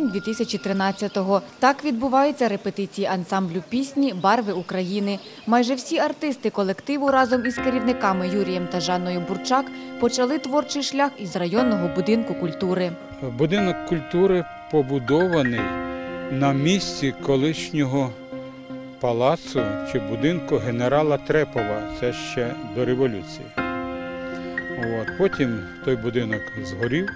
Квітень 2013-го. Так відбуваються репетиції ансамблю пісні Барви України. Майже всі артисти колективу разом із керівниками Юрієм та Жанною Бурчак почали творчий шлях із районного будинку культури. Будинок культури побудований на місці колишнього палацу чи будинку генерала Трепова. Це ще до революції. От. Потім той будинок згорів,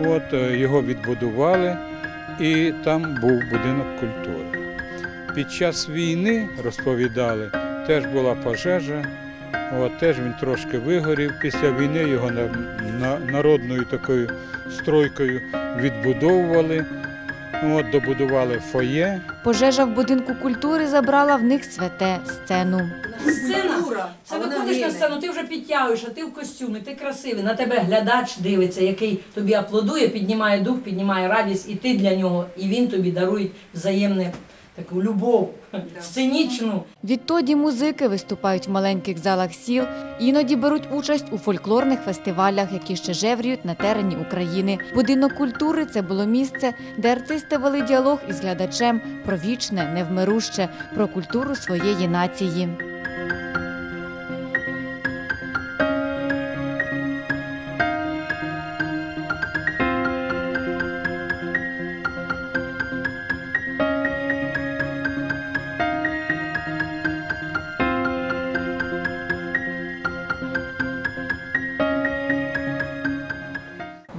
от, е, його відбудували, і там був будинок культури. Під час війни, розповідали, теж була пожежа, от, теж він трошки вигорів. Після війни його на, на, народною такою стройкою відбудовували, от, добудували фоє. Пожежа в будинку культури забрала в них святе сцену. Сцена, це виходиш на сцену, ти вже підтягуєш, а ти в костюмі, ти красивий. На тебе глядач дивиться, який тобі аплодує, піднімає дух, піднімає радість, і ти для нього, і він тобі дарує взаємне таку любов, сценічну. Відтоді музики виступають в маленьких залах сіл, іноді беруть участь у фольклорних фестивалях, які ще жевріють на терені України. Будинок культури це було місце, де артисти вели діалог із глядачем про вічне, невмируще, про культуру своєї нації. –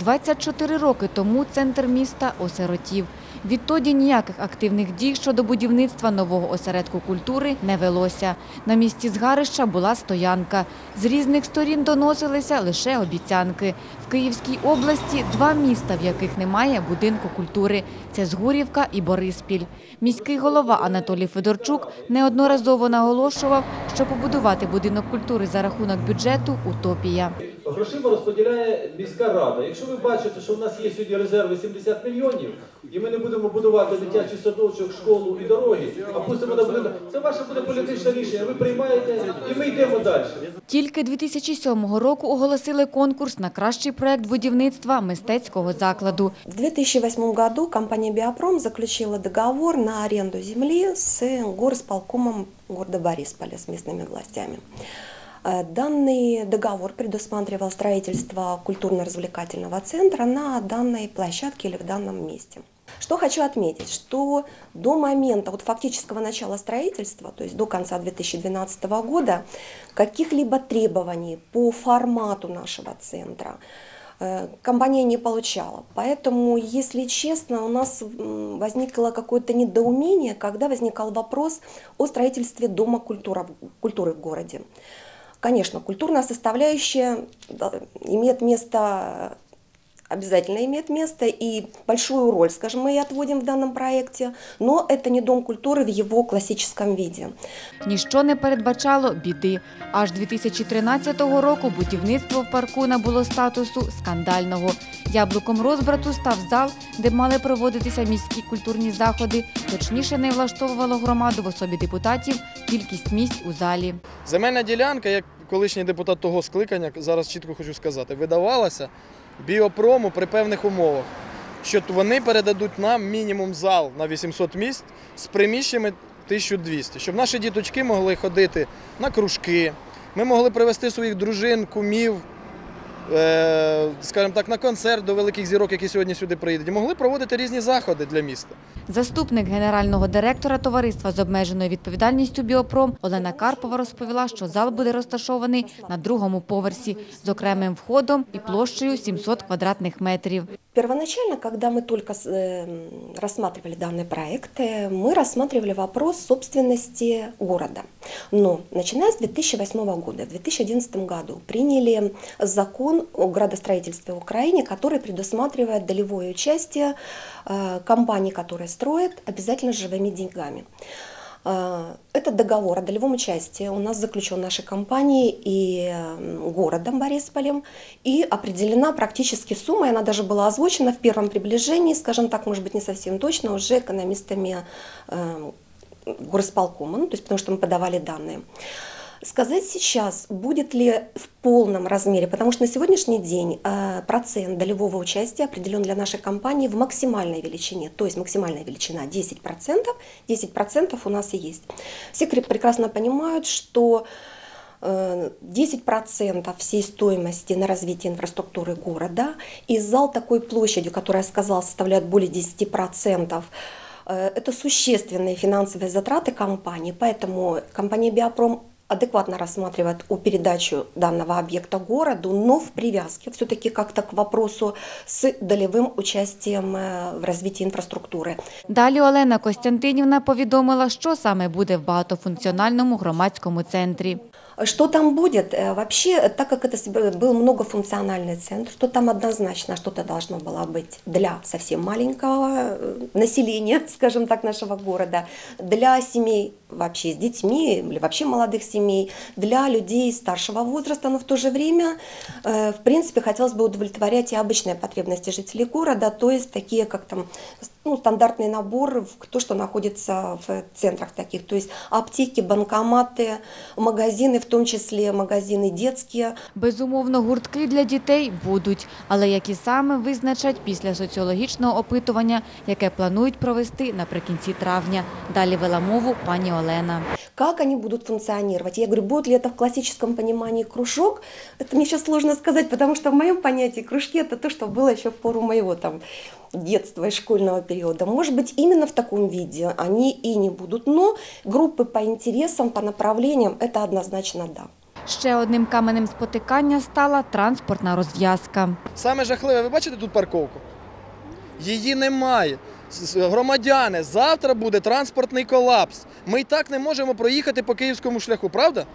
24 роки тому центр міста осиротів. Відтоді ніяких активних дій щодо будівництва нового осередку культури не велося. На місці згарища була стоянка. З різних сторін доносилися лише обіцянки. В Київській області два міста, в яких немає будинку культури – це Згурівка і Бориспіль. Міський голова Анатолій Федорчук неодноразово наголошував, що побудувати будинок культури за рахунок бюджету – утопія. Грошима розподіляє міська рада. Якщо ви бачите, що в нас є сьогодні резерви 70 мільйонів, і ми не будемо будувати дитячий садочок, школу і дороги, а пустимо на будинок, це ваше буде політичне рішення. Ви приймаєте і ми йдемо далі. Тільки 2007 року оголосили конкурс на кращий проект будівництва мистецького закладу. В 2008 году компания «Биопром» заключила договор на аренду земли с горосполкомом города Борисполя, с местными властями. Э, Данный договор предусматривал строительство культурно-развлекательного центра на данной площадке или в данном месте. Что хочу отметить, что до момента вот фактического начала строительства, то есть до конца 2012 года, каких-либо требований по формату нашего центра э, компания не получала. Поэтому, если честно, у нас возникло какое-то недоумение, когда возникал вопрос о строительстве Дома культура- культуры в городе. Конечно, культурная составляющая имеет место, обязательно имеет место, и большую роль, скажем, мы и отводим в данном проекте, но это не дом культуры в его классическом виде. Ніщо не передбачало біди. Аж 2013 року будівництво в парку набуло статусу скандального. Яблуком розбрату став зал, де мали проводитися міські культурні заходи. Точніше не влаштовувало громаду в особі депутатів кількість місць у залі. Земельна ділянка, як колишній депутат того скликання, зараз чітко хочу сказати, видавалася біопрому при певних умовах, що вони передадуть нам мінімум зал на 800 місць з приміщеннями 1200, щоб наші діточки могли ходити на кружки, ми могли привезти своїх дружин, кумів, скажімо так, на концерт до великих зірок, які сьогодні сюди приїдуть, і могли проводити різні заходи для міста. Заступник генерального директора товариства з обмеженою відповідальністю Біопром Олена Карпова розповіла, що зал буде розташований на другому поверсі з окремим входом і площею 700 квадратних метрів. Первоначально, когда мы только с- э, рассматривали данный проект, э, мы рассматривали вопрос собственности города. Но начиная с 2008 года, в 2011 году приняли закон о градостроительстве в Украине, который предусматривает долевое участие э, компаний, которые строят, обязательно живыми деньгами. Э, Этот договор о долевом участии у нас заключен нашей компанией и городом Борисполем, и определена практически сумма, и она даже была озвучена в первом приближении, скажем так, может быть не совсем точно, уже экономистами э, горосполкома, ну, то есть потому что мы подавали данные. Сказать сейчас, будет ли в полном размере, потому что на сегодняшний день э, процент долевого участия определен для нашей компании в максимальной величине, то есть максимальная величина 10%, 10% у нас и есть. Все прекрасно понимают, что э, 10% всей стоимости на развитие инфраструктуры города и зал такой площадью, которая, я сказала, составляет более 10%, э, это существенные финансовые затраты компании, поэтому компания «Биопром» адекватно рассматривает о передачу данного объекта городу, но в привязке все-таки как-то к вопросу с долевым участием э, в развитии инфраструктуры. Далі Олена Костянтинівна повідомила, що саме буде в багатофункціональному громадському центрі. Что там будет? Э, Вообще, так как это себе- был многофункциональный центр, то там однозначно что-то должно было быть для совсем маленького э, населения, скажем так, нашего города, для семей вообще с детьми или вообще молодых семей, для людей старшего возраста, но в то же время, э, в принципе, хотелось бы удовлетворять и обычные потребности жителей города, то есть такие, как там ну, стандартный набор, в то, что находится в центрах таких, то есть аптеки, банкоматы, магазины, в том числе магазины детские, Безумовно, гуртки для дітей будуть, але які саме визначать після соціологічного опитування, яке планують провести наприкінці травня. Далі вела мову пані Олена. Как они будут функционировать? Я говорю, будет ли это в классическом понимании кружок? Это мне сейчас сложно сказать, потому что в моем понятии кружки это то, что было еще в пору моего там детства и школьного периода. Может быть, именно в таком виде они и не будут, но группы по интересам, по направлениям, это однозначно да. Ще одним каменем спотикання стала транспортна розв'язка. Саме жахливе, ви бачите тут парковку? Її немає. Громадяни, завтра буде транспортний колапс. Ми і так не можемо проїхати по київському шляху, правда?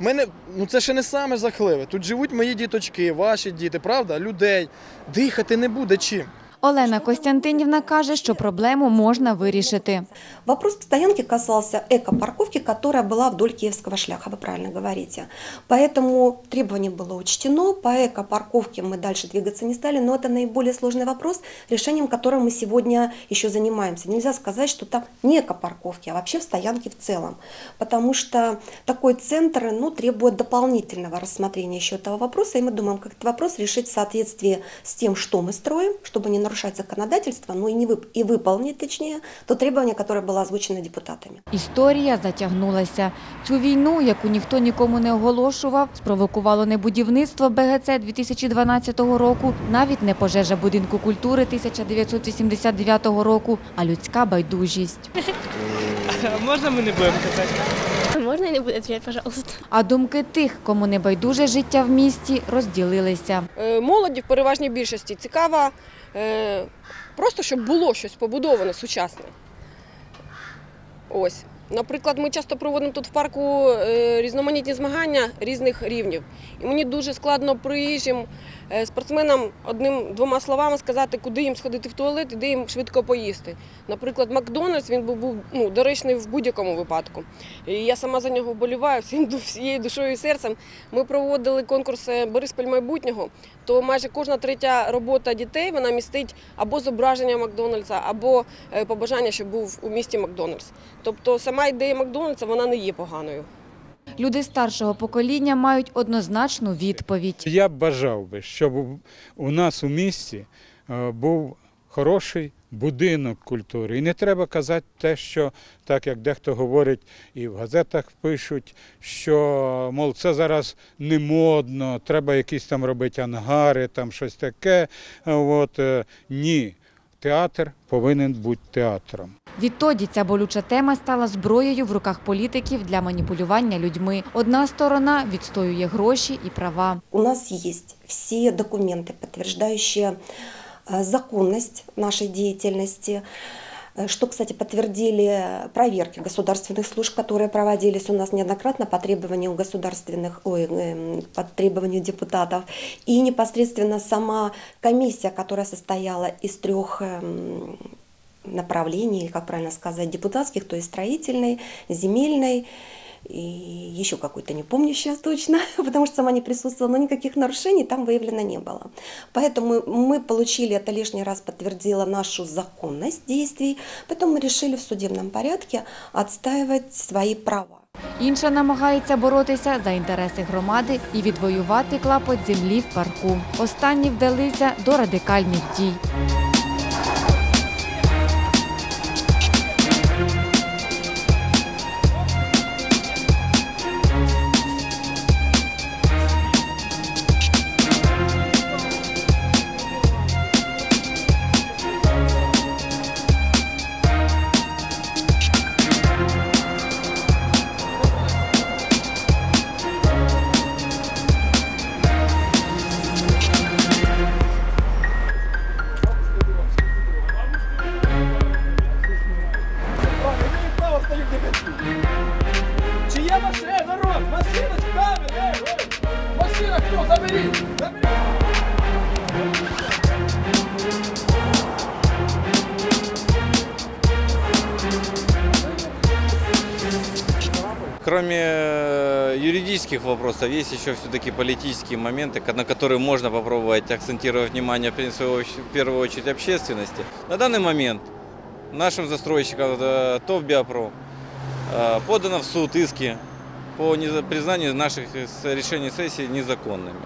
Ми не, ну це ще не саме жахливе. Тут живуть мої діточки, ваші діти, правда? Людей. Дихати не буде чим. Олена Костянтинівна каже, що проблему можна вирішити. Вопрос стоянки касался эко-парковки, которая была вдоль Киевского шляха, вы правильно говорите. Поэтому требование было учтено, по эко-парковке мы дальше двигаться не стали, но это наиболее сложный вопрос, решением которого мы сегодня еще занимаемся. Нельзя сказать, что там не эко-парковки, а вообще в стоянке в целом, потому что такой центр ну, требует дополнительного рассмотрения еще этого вопроса, и мы думаем, как этот вопрос решить в соответствии с тем, что мы строим, чтобы не нарушать законодательство, но и, не вып- и выполнить, точнее, то требование, которое было озвучено депутатами. Історія затягнулася. Цю війну, яку ніхто нікому не оголошував, спровокувало не будівництво БГЦ 2012 року, навіть не пожежа будинку культури 1989 року, а людська байдужість. Можно мы не будем катать? Можно я не буду отвечать, пожалуйста? А думки тих, кому не байдуже життя в місті, розділилися. Е, молоді в переважній більшості цікаво е, просто, щоб було щось побудоване сучасне. Ось. Наприклад, ми часто проводимо тут в парку е, різноманітні змагання різних рівнів. І мені дуже складно приїжджим е, спортсменам одним-двома словами сказати, куди їм сходити в туалет і де їм швидко поїсти. Наприклад, Макдональдс він був, був ну, доречний в будь-якому випадку. І я сама за нього вболіваю всім всією душою і серцем. Ми проводили конкурс е, Бориспіль майбутнього, то майже кожна третя робота дітей вона містить або зображення Макдональдса, або е, побажання, щоб був у місті Макдональдс. Тобто сама ідея Макдональдса вона не є поганою. Люди старшого покоління мають однозначну відповідь. Я б бажав би, щоб у- нас у місті е, був хороший будинок культури. І не треба казати те, що так як дехто говорить і в газетах пишуть, що мов це зараз не модно, треба якісь там робити ангари, там щось таке. От е, ні, театр повинен бути театром. Відтоді ця болюча тема стала зброєю в руках політиків для маніпулювання людьми. Одна сторона відстоює гроші і права. У нас есть все документы, подтверждающие э, законность нашей деятельности, э, Что, кстати, подтвердили проверки государственных служб, которые проводились у нас неоднократно по требованию государственных, ой, эм, по требованию депутатов, и непосредственно сама комиссия, которая состояла из трех эм, направлений, как правильно сказать, депутатских, то есть строительной, земельной и еще какой-то, не помню сейчас точно, потому что сама не присутствовала, но никаких нарушений там выявлено не было. Поэтому мы получили, это лишний раз подтвердило нашу законность действий, поэтому мы решили в судебном порядке отстаивать свои права. Інша намагається боротися за інтереси громади і відвоювати клапоть землі в парку. Останні вдалися до радикальних дій. Юридических вопросов, есть еще все-таки политические моменты, на которые можно попробовать акцентировать внимание в первую очередь общественности. На данный момент нашим застройщикам, это ТОВ «Биопром», э, подано в суд иски по признанию наших с- решений сессии незаконными.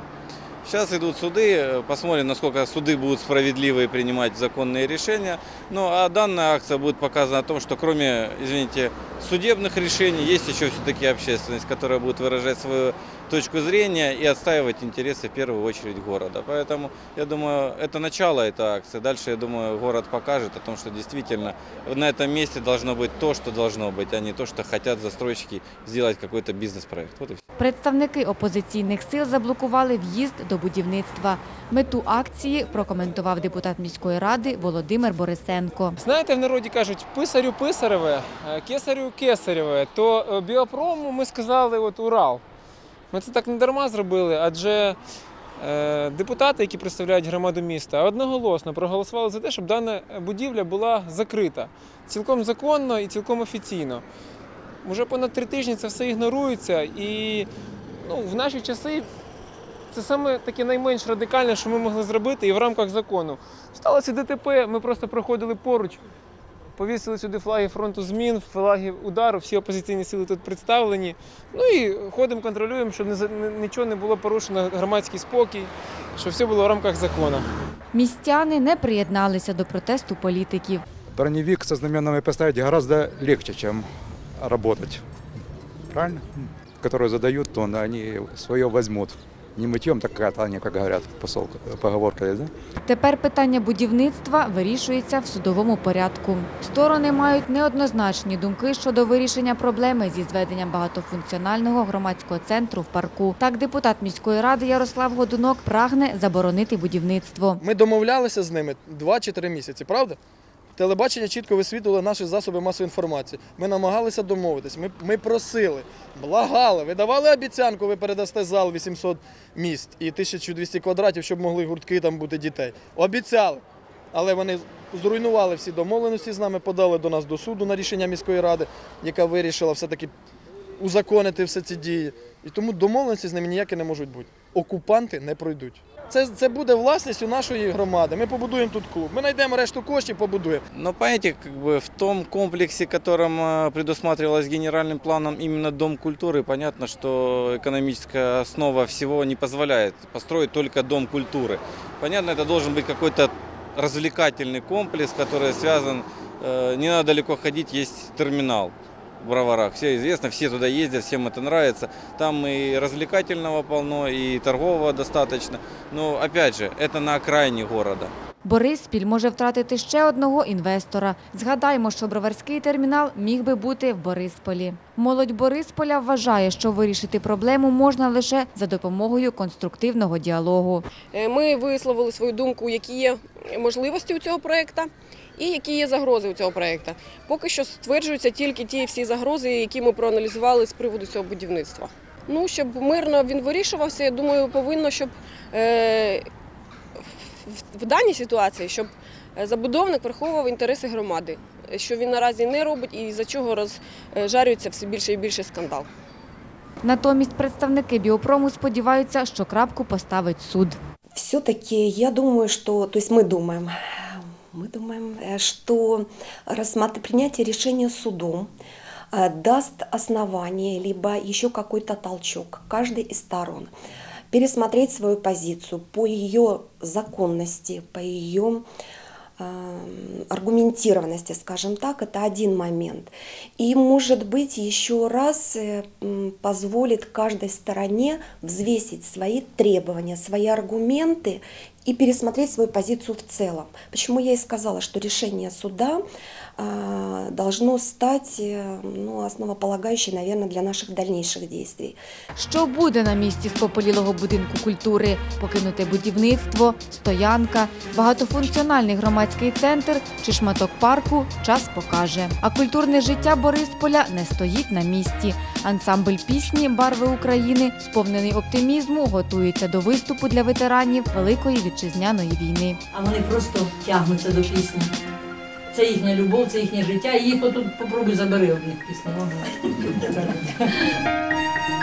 Сейчас идут суды, э, посмотрим, насколько суды будут справедливые принимать законные решения. Ну а данная акция будет показана о том, что кроме, извините, судебных решений есть еще все-таки общественность, которая будет выражать свою точку зрения и отстаивать интересы в первую очередь города. Поэтому я думаю, это начало этой акции. Дальше, я думаю, город покажет о том, что действительно на этом месте должно быть то, что должно быть, а не то, что хотят застройщики сделать какой-то бизнес-проект. Вот и все. Представники опозиційних сил заблокували в'їзд до будівництва. Мету акції прокоментував депутат міської ради Володимир Борисенко. Знаєте, в народі кажуть, писарю писареве, е, кесарю кесареве, то е, біопрому ми сказали от Урал. Ми це так не дарма зробили, адже е, депутати, які представляють громаду міста, одноголосно проголосували за те, щоб дана будівля була закрита. Цілком законно і цілком офіційно. Уже понад три тижні це все ігнорується, і ну, в наші часи це саме таке найменш радикальне, що ми могли зробити, і в рамках закону. Сталося ДТП, ми просто проходили поруч, повісили сюди флаги фронту змін, флаги удару, всі опозиційні сили тут представлені. Ну і ходимо, контролюємо, щоб нічого не було порушено, громадський спокій, щоб все було в рамках закону. Містяни не приєдналися до протесту політиків. броневик со знаменами поставить гораздо легче, чем работать. Правильно? Которую задают, то они свое возьмут. Не мытьем, так катанием, как говорят, посолка, поговорка есть, да? Тепер питання будівництва вирішується в судовому порядку. Сторони мають неоднозначні думки щодо вирішення проблеми зі зведенням багатофункціонального громадського центру в парку. Так, депутат міської ради Ярослав Годунок прагне заборонити будівництво. Ми домовлялися з ними 2 чи 3 місяці, правда? Телебачення чітко висвітлювало наші засоби масової інформації. Ми намагалися домовитись. Ми, ми просили, благали, ви давали обіцянку, ви передасте зал 800 міст і 1200 квадратів, щоб могли гуртки там бути дітей. Обіцяли. Але вони зруйнували всі домовленості з нами, подали до нас до суду на рішення міської ради, яка вирішила все-таки узаконити все ці дії. І тому домовленості з ними ніякі не можуть бути. Окупанти не пройдуть. Це, це буде власністю нашої громади. Ми побудуємо тут клуб. Ми знайдемо решту коштів, побудуємо. Но понимаете, как бы в том комплексе, которым э, предусматривалось генеральным планом именно Дом культуры, понятно, что экономическая основа всего не позволяет построить только Дом культуры. Понятно, это должен быть какой-то развлекательный комплекс, который связан, э, не надо далеко ходить, есть терминал в Броварах. Все известно, все туда ездят, всем это нравится. Там и развлекательного полно, и торгового достаточно. Но опять же, это на окраине города. Бориспіль може втратити ще одного інвестора. Згадаймо, що броварський термінал міг би бути в Борисполі. Молодь Борисполя вважає, що вирішити проблему можна лише за допомогою конструктивного діалогу. Е, Ми висловили свою думку, які є можливості у цього проєкту і які є загрози у цього проєкту. Поки що стверджуються тільки ті всі загрози, які ми проаналізували з приводу цього будівництва. Ну, щоб мирно він вирішувався, я думаю, повинно, щоб е, в, в даній ситуації, щоб забудовник враховував інтереси громади, що він наразі не робить і за чого розжарюється все більше і більше скандал. Натомість представники біопрому сподіваються, що крапку поставить суд. Все-таки я думаю, что, то есть мы думаем, мы думаем, э, что рассмат... принятие решения судом э, даст основание, либо еще какой-то толчок каждой из сторон пересмотреть свою позицию по ее законности, по ее э, аргументированности, скажем так, это один момент. И, может быть, еще раз позволит каждой стороне взвесить свои требования, свои аргументы и пересмотреть свою позицию в целом. Почему я и сказала, что решение суда должно стать э, ну, основополагающей, наверное, для наших дальнейших действий. Що буде на місці спопелілого будинку культури? Покинуте будівництво, стоянка, багатофункціональний громадський центр чи шматок парку час покаже. А культурне життя Борисполя не стоїть на місці. Ансамбль пісні Барви України, сповнений оптимізму, готується до виступу для ветеранів Великої вітчизняної війни. А вони просто тягнуться до пісні. Це їхня любов, це їхнє життя. Їх отут попробуй забери в них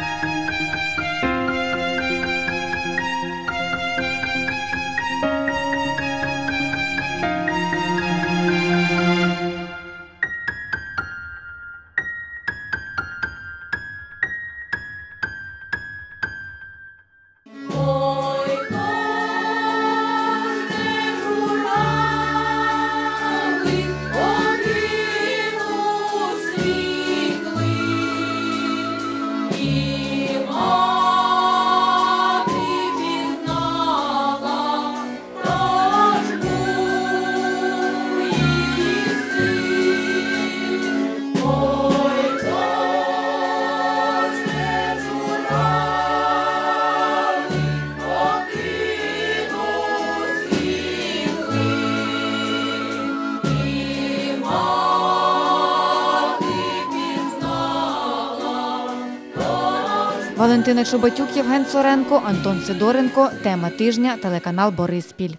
Валентина Чубатюк, Євген Соренко, Антон Сидоренко. Тема тижня. Телеканал Бориспіль.